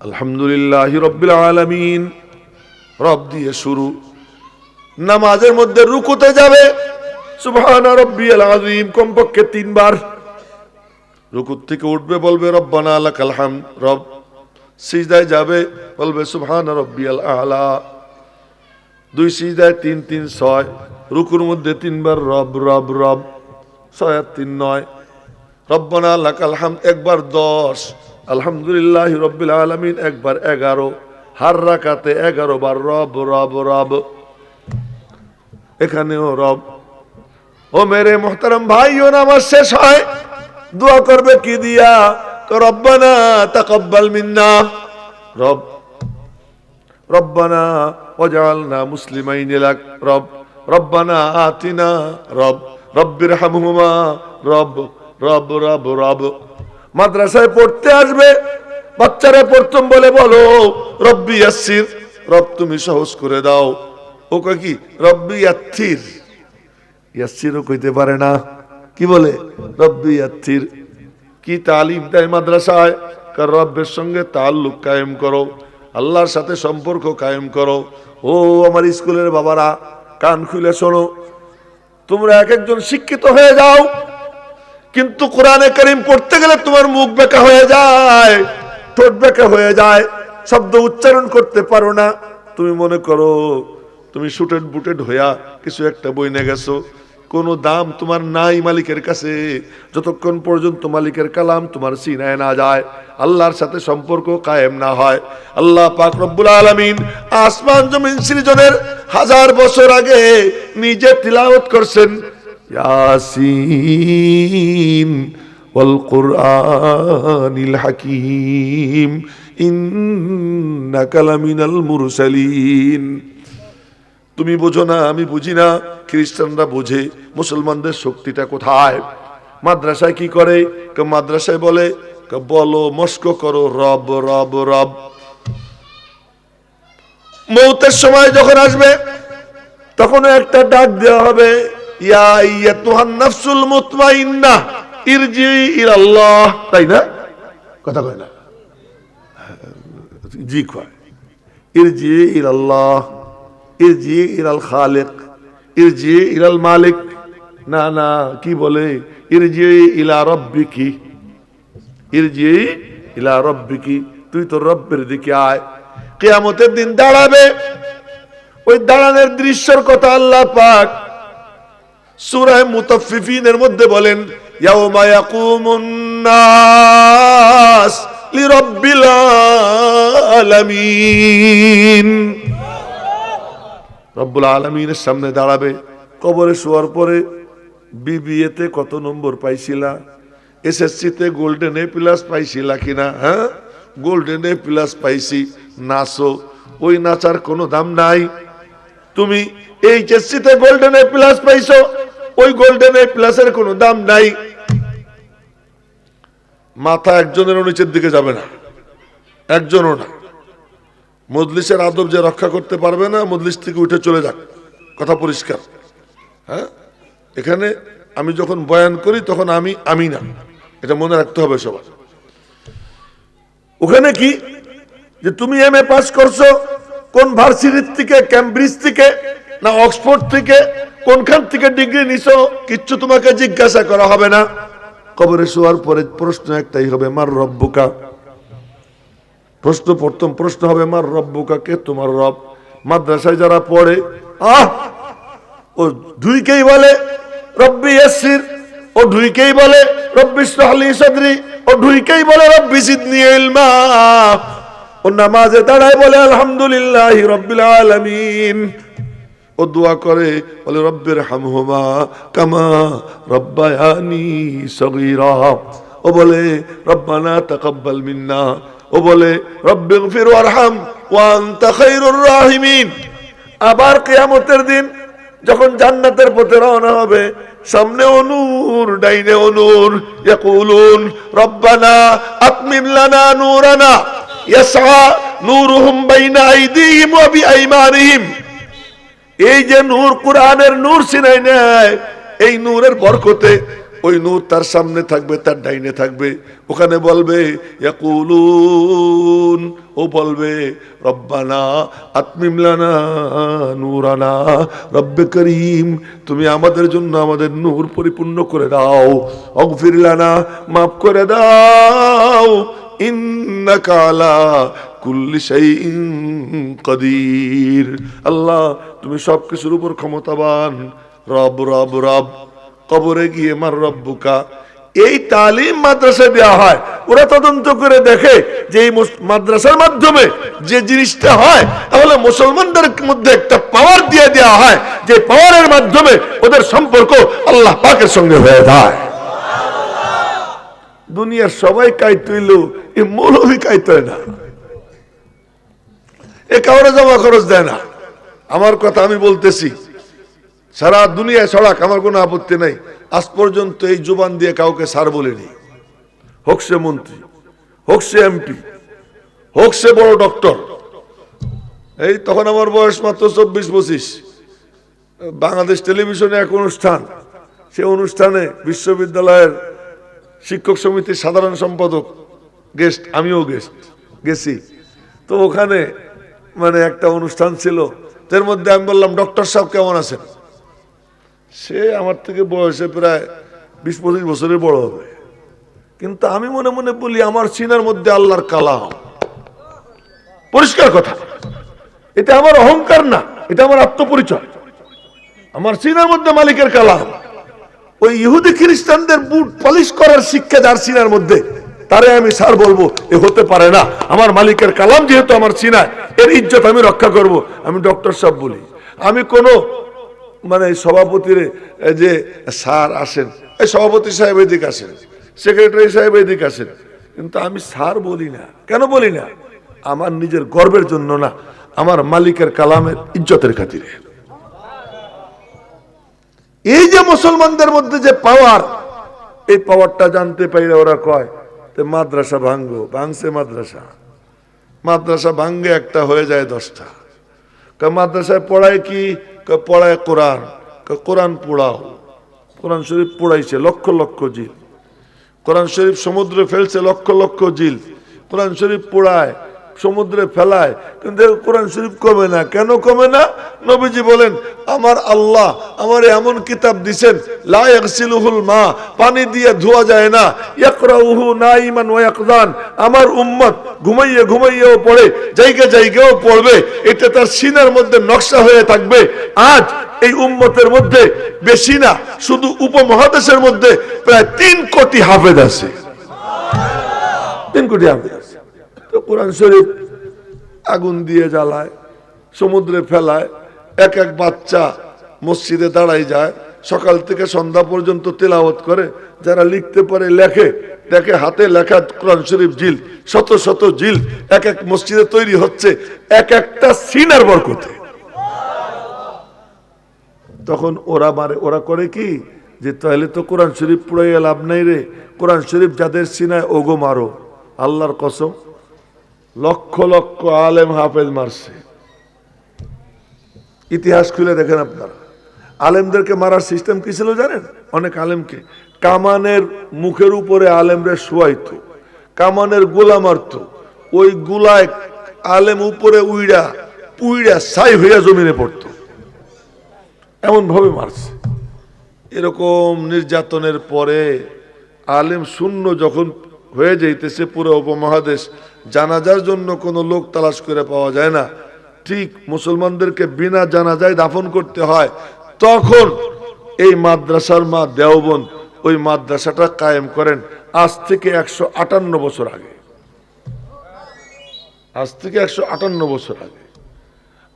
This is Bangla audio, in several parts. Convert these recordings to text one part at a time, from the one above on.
আলহামদুলিল্লাহ রব্বিল আলামিন। রব দিয়ে শুরু। নামাজের মধ্যে রুকুতে যাবে। সুবহান রব্বিয়াল আযীম, কমপক্ষে তিনবার। রুকুত থেকে উঠবে, বলবে, রব্বানা লাকাল হামদ। রব সিজদায় যাবে, বলবে, সুবহান রব্বিয়াল আলা। দুই সিজদায় তিন তিন, ছয়। রুকুর মধ্যে তিনবার, রব রব রব। ছয় আর তিন, নয়। রব্বানা লাকাল হাম একবার দশ। আলহামদুলিল্লাহ রব্বিল আলামিন, একবার এগারো, হার রাকাতে এগারো বার রব রব রব। এখানেও রব। ও মেরে মোহতারাম ভাই ও নামাজ শেষ হয়। দোয়া করবে কি দিয়া? তো রব্বানা তাকাব্বাল মিন্না। রব। রব্বানা ওয়াজআলনা মুসলিমাইন লাক। রব। রব্বানা আতিনা। রব। রব্বির হামহুমা রব। রব রব রব। মাদ্রাসায় পড়তে আসবে। বাচ্চারা প্রথম বলে, বলো, রব্বি ইয়াসির রব তুমি সহজ করে দাও। ও কয় কি? রব্বি ইয়াত্থির ইয়াসিরও কইতে পারে না। কি বলে? রব্বি ইয়াত্থির কি তালিম দেয় মাদ্রাসায়? কার রব্বের সঙ্গে তাল্লুক কায়েম করো। আল্লাহর সাথে সম্পর্ক কায়েম করো। ও আমার স্কুলের বাবারা, কান খুলে শোনো। তোমরা এক একজন শিক্ষিত হয়ে যাও। কিন্তু কোরআনে করিম পড়তে গেলে তোমার মুখ বেঁকা হয়ে যায়, ঠোঁট বেঁকা হয়ে যায়, শব্দ উচ্চারণ করতে পারো না। তুমি মনে করো, তুমি শুটেড বুটেড হইয়া কিছু একটা বই নিয়ে গেছো। কোনো দাম তোমার নাই মালিকের কাছে। যতক্ষণ পর্যন্ত মালিকের কালাম তোমার সিনায় না যায়, আল্লাহর সাথে সম্পর্ক কায়েম না হয়। আল্লাহ পাক রব্বুল আলামিন আসমান জমিন সৃজনের হাজার বছর আগে নিজে তিলাওয়াত করছেন। ইয়াসিন والقرآن الحكيم إنك لمن المرسلين তুমি বোঝো না আমি বুঝি না খ্রিস্টানরা বোঝে মুসলমানদের শক্তিটা কোথায় মাদ্রাসায় কি করে কেউ মাদ্রাসায় বলে কেউ বলো মস্ক করো রব রব রব মৌতের সময় যখন আসবে তখন একটা ডাক দেওয়া হবে না? না। ইরজি ইরজি মালিক। না না, কি বলে? ইরজি ইলা রব্বিকি, ইরজি ইলা রব্বিকি। তুই তো রব্বের দিকে আয়। কিয়ামতের দিন দাঁড়াবে। ওই দাঁড়ানোর দৃশ্যর কথা আল্লাহ পাক সূরায়ে মুতাফফিফিনের মধ্যে বলেন, ইয়াউমা ইয়াকুমুন নাস লিরাব্বিল আলামিন। রব্বুল আলমিনের সামনে দাঁড়াবে। কবরে শোয়ার পরে বিবিএতে কত নম্বর পাইছিলা? এসএসসিতে গোল্ডেন এ প্লাস পাইছিলা কিনা? হ্যাঁ? গোল্ডেন এ প্লাস পাইছি। নাচো। ওই নাচার কোনো দাম নাই। তুমি এইচএসসিতে গোল্ডেন এ প্লাস পাইছো, ওই গোল্ডেন এ প্লাসের কোনো দাম নাই। মাথা একজনের নিচের দিকে যাবে না, একজনও না। মজলিসের আদব যে রক্ষা করতে পারবে না, মজলিস থেকে উঠে চলে যাক। কথা পরিষ্কার হ্যাঁ? এখানে আমি যখন বয়ান করি, তখন আমি আমি না। এটা মনে রাখতে হবে সবার। ওখানে কি? যে তুমি এম এ পাস করছ, কোন ভার্সিটির থেকে ক্যামব্রিজ থেকে না অক্সফোর্ড থেকে কোনখান থেকে ডিগ্রি নিছো, কিচ্ছু তোমাকে জিজ্ঞাসা করা হবে না। কবরে শোয়ার পরে প্রশ্ন একটাই হবে, মার রব্বুকা? প্রশ্ন, প্রথম প্রশ্ন হবে, মার রব্বুকা, কে তোমার রব? মাদ্রাসায় যারা পড়ে, আহ! ও দুইকেই বলে, রব্বি ইয়াসির ও দুইকেই বলে, রব্বি ইসরাহলি সাদরি। ও দুইকেই বলে, রব্বি জিদনি ইলমা। ও নামাজে দাঁড়ায় বলে, আলহামদুলিল্লাহ রব্বিল আলামিন। ও দোয়া করে, বলে, রব্বের হামহুমা কামা রব্বায়ানি সগীরা। ও বলে, রব্বানা তাকাব্বাল মিন্না। ও বলে, রব্বিগফির ওয়ারহাম ওয়া আনতা খায়রুর রাহিমিন। আবার কিয়ামতের দিন, যখন জান্নাতের পথে রওনা হবে, সামনে অনুর ডাইনে নূর, ইয়াকুলুন, রব্বানা আতমিম লানা নূরানা ইয়াসআ নূরুহুম বাইনা আইদিহিম ওয়া বিআইমানিহিম। এই যে নূর কোরআনের নূর সিনাই নেয়, এই নূরের বরকতে ওই নূর তার সামনে থাকবে, তার ডাইনে থাকবে। ওখানে বলবে, ইয়াকুলুন, ও বলবে, রব্বানা আত্মিমলানা নূরানা, রব্বে করিম, তুমি আমাদের জন্য আমাদের নূর পরিপূর্ণ করে দাও। অগফিরলানা মাফ করে দাও। ইন্নাকা আলা কুল্লি কদির। আল্লাহ, তুমি সব কিছুর উপর ক্ষমতাবান। রব রব রব, কবরে গিয়ে মার রব্বুকা। এই তালিম মাদ্রাসায় দেওয়া হয়। ওরা তদন্ত করে দেখে যে এই মাদ্রাসার মাধ্যমে যে জিনিসটা হয়, তাহলে মুসলমানদের মধ্যে একটা পাওয়ার দিয়ে দেওয়া হয় যে পাওয়ারের মাধ্যমে ওদের সম্পর্ক আল্লাহ পাকের সঙ্গে হয়ে যায়। দুনিয়ার সবাই কাইত হইল এ মৌলভী কাইত না। এ কাউরে জমা খরচ দেয় না। আমার কথা আমি বলতেছি, সারা দুনিয়ায় সড়াক আমার কোনো আপত্তি নাই। আজ পর্যন্ত এই জুবান দিয়ে কাউকে সার বলেনি। হোক সে মন্ত্রী, হোক সে এমপি, হোক সে বড় ডক্টর। এই তখন আমার বয়স মাত্র চব্বিশ পঁচিশ। বাংলাদেশ টেলিভিশনে এক অনুষ্ঠান, সে অনুষ্ঠানে বিশ্ববিদ্যালয়ের শিক্ষক সমিতির সাধারণ সম্পাদক, গেস্ট, আমিও গেস্ট, গেছি। তো ওখানে মানে একটা অনুষ্ঠান ছিল। তার মধ্যে আমি বললাম, ডক্টর সাহেব কেমন আছেন? সে আমার থেকে বয়সে প্রায় বিশ পঁচিশ বছরের বড় হবে। কিন্তু আমি মনে মনে বলি, আমার সিনার মধ্যে আল্লাহর কালাম। পরিষ্কার কথা। এটা আমার অহংকার না, এটা আমার আত্মপরিচয়। আমার সিনার মধ্যে মালিকের কালাম। ওই ইহুদি খ্রিস্টানদের বুট পলিশ করার শিক্ষা যার সিনার মধ্যে তারে আমি স্যার বলব, এ হতে পারে না। আমার মালিকের কালাম যেহেতু আমার সিনায় এর ইজ্জত আমি রক্ষা করব। আমি ডক্টর সাহেব বলি। আমি কোনো মানে সভাপতির যে স্যার আসেন, এই সভাপতি সাহেব এদিকে আসেন, সেক্রেটারি সাহেব এদিকে আসেন, কিন্তু আমি স্যার বলি না। কেন বলি না? আমার নিজের গর্বের জন্য না, আমার মালিকের কালামের ইজ্জতের খাতিরে। এই যে মুসলমানদের মধ্যে যে পাওয়ার এই পাওয়ারটা জানতে পাইলে ওরা কয় মাদ্রাসা ভাঙ্গো ভাঙছে মাদ্রাসা। মাদ্রাসা ভাঙ্গে একটা হয়ে যায় দশটা। মাদ্রাসায় পড়ায় কি? পড়ায় কোরআন। কোরআন পোড়াও। কোরআন শরীফ পোড়াইছে লক্ষ লক্ষ জিল। কোরআন শরীফ সমুদ্রে ফেলছে লক্ষ লক্ষ জিল। কোরআন শরীফ পোড়ায় সমুদ্রে ফেলায়, কিন্তু কোরআন শরীফ কমে না। কেন কমে না? নবীজি বলেন, আমার আল্লাহ আমার এমন কিতাব দিছেন, লা ইয়াগসিলুহুল মা, পানি দিয়ে ধোয়া যায় না। ইয়াকরাউহু নাইমান ওয়া ইয়াকদান আমার উম্মত ঘুমাইয়ে ঘুমাইয়েও পড়ে, জায়গা জায়গাও পড়বে। এটা তার সিনার মধ্যে নকশা হয়ে থাকবে। আজ এই উম্মতের মধ্যে বেশি না, শুধু উপমহাদেশের মধ্যে প্রায় তিন কোটি হাফেজ আছে। তিন কোটি হাফেজ তো কোরআন শরীফ আগুন দিয়ে জ্বালায়, সমুদ্রে ফেলায়, এক এক বাচ্চা মসজিদে দাঁড়াই যায়, সকাল থেকে সন্ধ্যা পর্যন্ত তেলাওয়াত করে, যারা লিখতে পারে লেখে, দেখে হাতে লেখা কোরআন শরীফ জিল, শত শত জিল এক এক মসজিদে তৈরি হচ্ছে, এক একটা সিনার বরকতে। তখন ওরা মারে, ওরা করে কি? যে তাহলে তো কোরআন শরীফ পুরাইয়া লাভ নাই রে, কোরআন শরীফ যাদের সিনায়, ওগো মারো, আল্লাহর কসম। লক্ষ লক্ষ আলেম হাফেজ মারছে। ইতিহাস খুলে দেখেন আপনারা। আলেমদেরকে মারার সিস্টেম কি ছিল জানেন? অনেক আলেমকে। কামানের মুখের উপরে আলেমরে শোয়াইতো। কামানের গোলা মারতো। ওই গুলায় আলেম উপরে উইড়া, পুইড়া, ছাই হইয়া জমিনে পড়তো। এমন ভাবে মারছে। এরকম নির্যাতনের পরে আলেম শূন্য যখন হয়ে যাইতেছে পুরো উপমহাদেশ। জানাজার জন্য কোনো লোক তালাশ করে পাওয়া যায় না। ঠিক মুসলমানদেরকে বিনা জানাজায় দাফন করতে হয়। তখন এই মাদ্রাসার মা দেওবন ওই মাদ্রাসাটা কায়েম করেন আজ থেকে একশো আটান্ন বছর আগে। আজ থেকে একশো আটান্ন বছর আগে।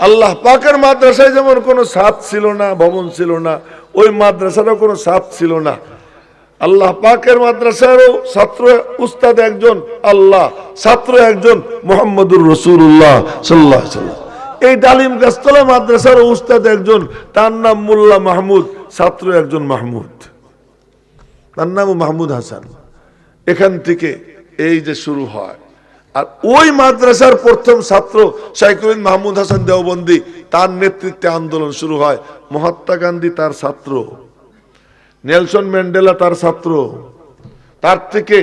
আল্লাহ পাকের মাদ্রাসায় যেমন কোনো সাপ ছিল না, ভবন ছিল না, ওই মাদ্রাসারও কোনো সাপ ছিল না। আল্লাহ পাকের মাদ্রাসারও ছাত্র উস্তাদ একজন আল্লাহ, ছাত্র একজন মোহাম্মদুর রসুল্লাহ সাল্লাহ এই ডালিম গাছতলা মাদ্রাসার উস্তাদ একজন, তার নাম মোল্লা মাহমুদ, ছাত্র একজন মাহমুদ। তার নাম মাহমুদ হাসান। এখান থেকে এই যে শুরু হয়। আর ওই মাদ্রাসার প্রথম ছাত্র শাইকুদ্দিন মাহমুদ হাসান দেওবন্দি, তার নেতৃত্বে আন্দোলন শুরু হয়। মহাত্মা গান্ধী তার ছাত্র। নেলসন ম্যান্ডেলা তার ছাত্র। তার থেকে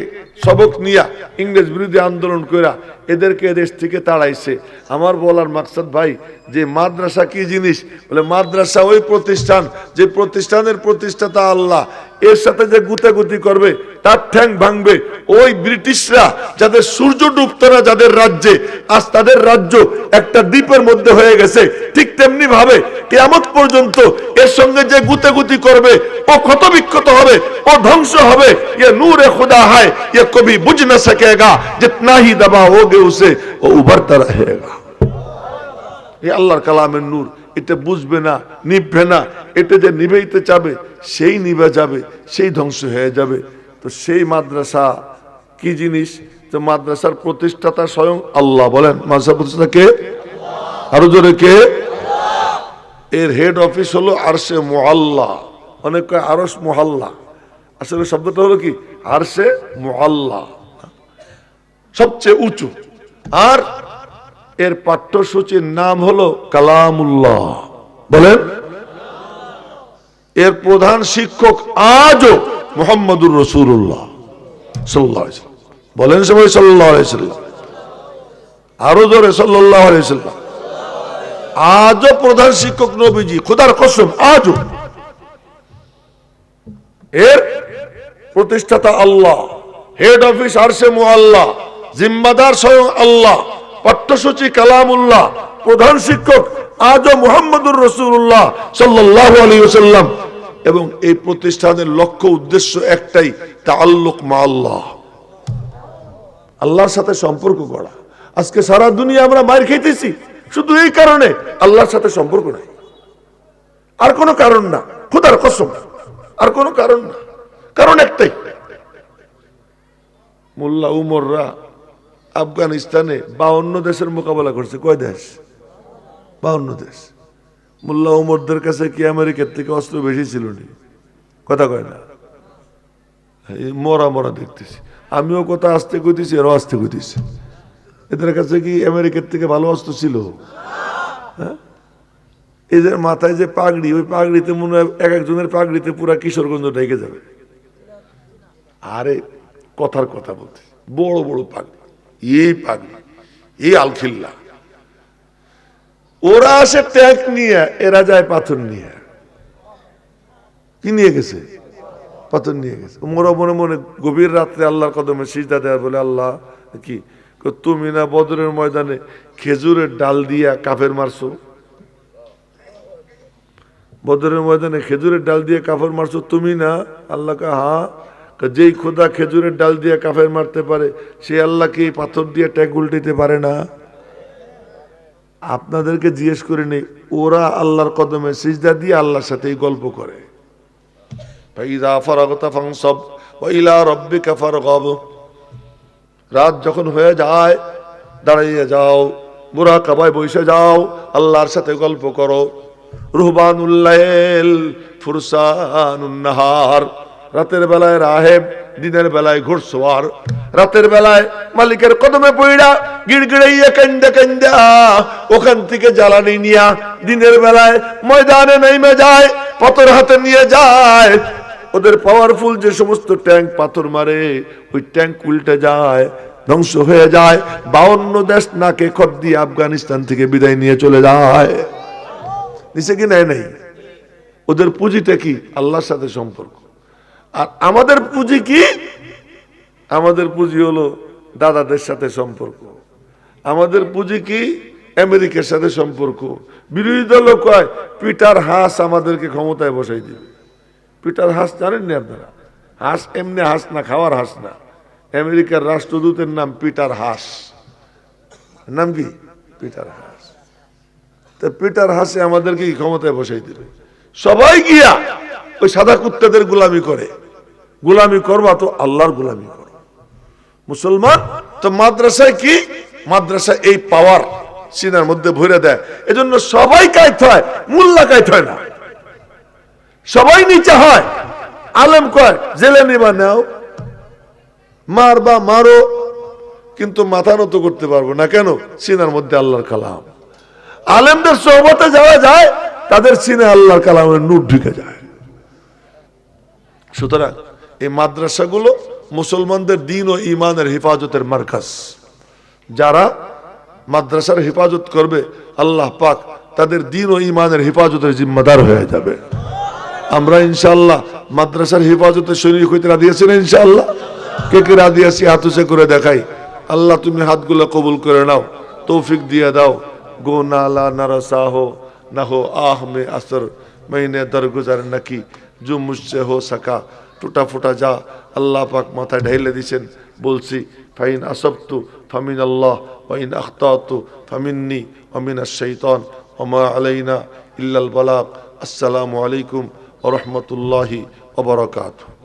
সবক নিয়া ইংরেজ বিরোধী আন্দোলন কইরা এদেরকে এদেশ থেকে তাড়াইছে। আমার বলার মাকসাদ ভাই যে মাদ্রাসা কি জিনিস? বলে, মাদ্রাসা ওই প্রতিষ্ঠান, যে প্রতিষ্ঠানের প্রতিষ্ঠাতা আল্লাহ। এর সাথে যে গুতাগুতি করবে, তার ঠ্যাং ভাঙবে। ওই ব্রিটিশরা, যাদের সূর্য ডুবত না যাদের রাজ্যে, আজ তাদের রাজ্য একটা দ্বীপের মধ্যে হয়ে গেছে। ঠিক তেমনি ভাবে কেয়ামত পর্যন্ত এর সঙ্গে যে গুতাগুতি করবে, ও ক্ষত বিক্ষত হবে, ও ধ্বংস হবে। ইয়ে নূরে খোদা হয় ইয়ে কবি বুঝ না সকেগা জিতনা হি দবা হোগে উসে, ও উভরতা রহেগা এই আল্লাহর কালামের নূর। এটা বুঝবে না, নিভবে না। এটা যে নিভেইতে চাবে, সেই নিভে যাবে, সেই ধ্বংস হয়ে যাবে। তো সেই মাদ্রাসা কি জিনিস? তো মাদ্রাসার প্রতিষ্ঠাতা স্বয়ং আল্লাহ বলেন। মাদ্রাসা প্রতিষ্ঠাতা কে? আরও জোরে কে? এর হেড অফিস হলো আরশে মোহাল্লা অনেক কয় আরস মোহাল্লা আসলে শব্দটা হলো কি? আরশে মোহাল্লা সবচেয়ে উঁচু। আর এর পাঠ্যসূচির নাম হলো কালামুল্লাহ। বলেন? এর প্রধান শিক্ষক আজও মোহাম্মদুর রসুল্লাহ সাল্লাহ বলেন সবাই সাল্লাহ আরও জোরে সাল্লাহ আজও প্রধান শিক্ষক নবীজি, খোদার কসম, আজও। এর প্রতিষ্ঠাতা আল্লাহ, হেড অফিস আরশে আল্লাহ জিম্মাদার স্বয়ং আল্লাহ। পাঠ্যসূচি কালামুল্লাহ, প্রধান শিক্ষক আজও মোহাম্মদুর রসুল্লাহ সাল্লাহ আলী সাল্লাম এবং এই প্রতিষ্ঠানের লক্ষ্য উদ্দেশ্য একটাই তাল্লুক মা আল্লাহ আল্লাহর সাথে সম্পর্ক করা আজকে সারা দুনিয়া আমরা মার খেতেছি, শুধু এই কারণে আল্লাহর সাথে সম্পর্ক নাই। আর কোনো কারণ না, খুদার কসম। আর কোনো কারণ না। কারণ একটাই, মোল্লা উমররা আফগানিস্তানে বাউন্ন দেশের মোকাবেলা করছে। কয় দেশ? বাউন্ন দেশ। মোল্লা উমরদের কাছে কি আমেরিকার থেকে অস্ত্র বেশি ছিল নি কথা কয় না। মরা মরা দেখতেছি। আমিও কথা আসতে কইতেছি, এরাও আসতে কইতেছি। এদের কাছে কি আমেরিকার থেকে ভালো অস্ত্র ছিল? হ্যাঁ? এদের মাথায় যে পাগড়ি, ওই পাগড়িতে মনে হয় এক একজনের পাগড়িতে পুরা কিশোরগঞ্জ ঢেকে যাবে। আরে কথার কথা বলতে, বড় বড় পাগড়ি। এই এই আলখিল্লা। ওরা আসে নিয়ে এরা যায় পাথর নিয়ে। কি নিয়ে গেছে? পাথর নিয়ে গেছে। মনে মনে গভীর রাত্রে আল্লাহর কদমে সিজদা দেয় বলে আল্লাহ কি? তুমি না বদরের ময়দানে খেজুরের ডাল দিয়া কাফের মারছো? বদরের ময়দানে খেজুরের ডাল দিয়ে কাফের মারছো তুমি না? আল্লাহকে হা কয়, যেই খোদা খেজুরের ডাল দিয়ে কাফের মারতে পারে, সে আল্লাহ কি পাথর দিয়ে ট্যাগ উল্টিতে পারে না। আপনাদেরকে জিজ্ঞেস করে নেই, ওরা আল্লাহর কদমে সিজদা দিয়ে আল্লাহর সাথে এই গল্প করে। রাত যখন হয়ে যায় দাঁড়িয়ে যাও বুড়া কাবায় বসে যাও, আল্লাহর সাথে গল্প করো। রুহবানুল্লাইল ফুরসানুন্নাহার রাতের বেলায় রাহেব, দিনের বেলায় ঘুরসোয়ার রাতের বেলায় মালিকের কদমে পইড়া, গিড়গিড়াইয়া কান্দা কান্দা। ওখান থেকে জ্বালানি নিয়া দিনের বেলায় ময়দানে নেমে যায়, পাথর হাতে নিয়ে যায়। ওদের পাওয়ারফুল যে সমস্ত ট্যাঙ্ক পাথর মারে, ওই ট্যাঙ্ক উল্টে যায়, ধ্বংস হয়ে যায়। বাউন্ন দেশ নাকে খত দিয়ে আফগানিস্তান থেকে বিদায় নিয়ে চলে যায়। নিচে কি নেয় নাই? ওদের পুঁজিটা কি? আল্লাহর সাথে সম্পর্ক। আর আমাদের পুঁজি কি? আমাদের পুঁজি হলো দাদাদের সাথে সম্পর্ক। আমাদের পুঁজি কি? আমেরিকার সাথে সম্পর্ক। বিরোধী দল কয়, পিটার হাস আমাদেরকে ক্ষমতায় বসাই দিবে। পিটার হাস জানেন না আপনারা? হাঁস এমনি হাঁস না, খাওয়ার হাঁস না। আমেরিকার রাষ্ট্রদূতের নাম পিটার হাস। নাম কি? Peter Haas. তো পিটার হাসে আমাদেরকে ক্ষমতায় বসাই দিবে? সবাই গিয়া ওই সাদা কুত্তাদের গোলামি করে। গোলামি করবা তো আল্লাহর গোলামি করো। মুসলমান, তো মাদ্রাসায় কি? মাদ্রাসা এই পাওয়ার সিনার মধ্যে ভরে দেয়। এজন্য সবাই কায়ত হয়, মোল্লা কায়ত হয় না। সবাই নিচে হয়। আলেম কয়, জেলে নিবা, নাও। মারবা, মারো। কিন্তু মাথা নত করতে পারব না। কেন? সিনার মধ্যে আল্লাহর কালাম। আলেমদের সহবতে যাওয়া যায়, তাদের সিনে আল্লাহর কালামের নূর ঢুকে যায়। সুতরাং এই মাদ্রাসাগুলো মুসলমানদের দিন ও ইমানের হেফাজতের মার্কাজ। যারা মাদ্রাসার হেফাজত করবে, আল্লাহ পাক তাদের দিন ও ইমানের হেফাজতের জিম্মাদার হয়ে যাবে। আমরা ইনশাল্লাহ মাদ্রাসার হেফাজতে শরীর হইতে রাজি আছি না ইনশাল্লাহ কে কে রাজি আছি হাতুসে করে দেখাই। আল্লাহ তুমি হাতগুলো কবুল করে নাও, তৌফিক দিয়ে দাও। গো নালা নারাসাহ না হো আহ মে আসর, মহিনে দরগুজার নাকি জুমুসে হো সাকা। টুটা ফুটা যা আল্লাহ পাক মাথায় ঢাইলে দিছেন, বলছি, ফাইন আসবতু, ফামিন আল্লাহ ওয়াইন আখতাতু, ফামিননি অমিন শৈতন ওমা আলাইনা ইল্লাল বালাক আসসালামু আলাইকুম ও রহমতুল্লাহি ওবরকাতু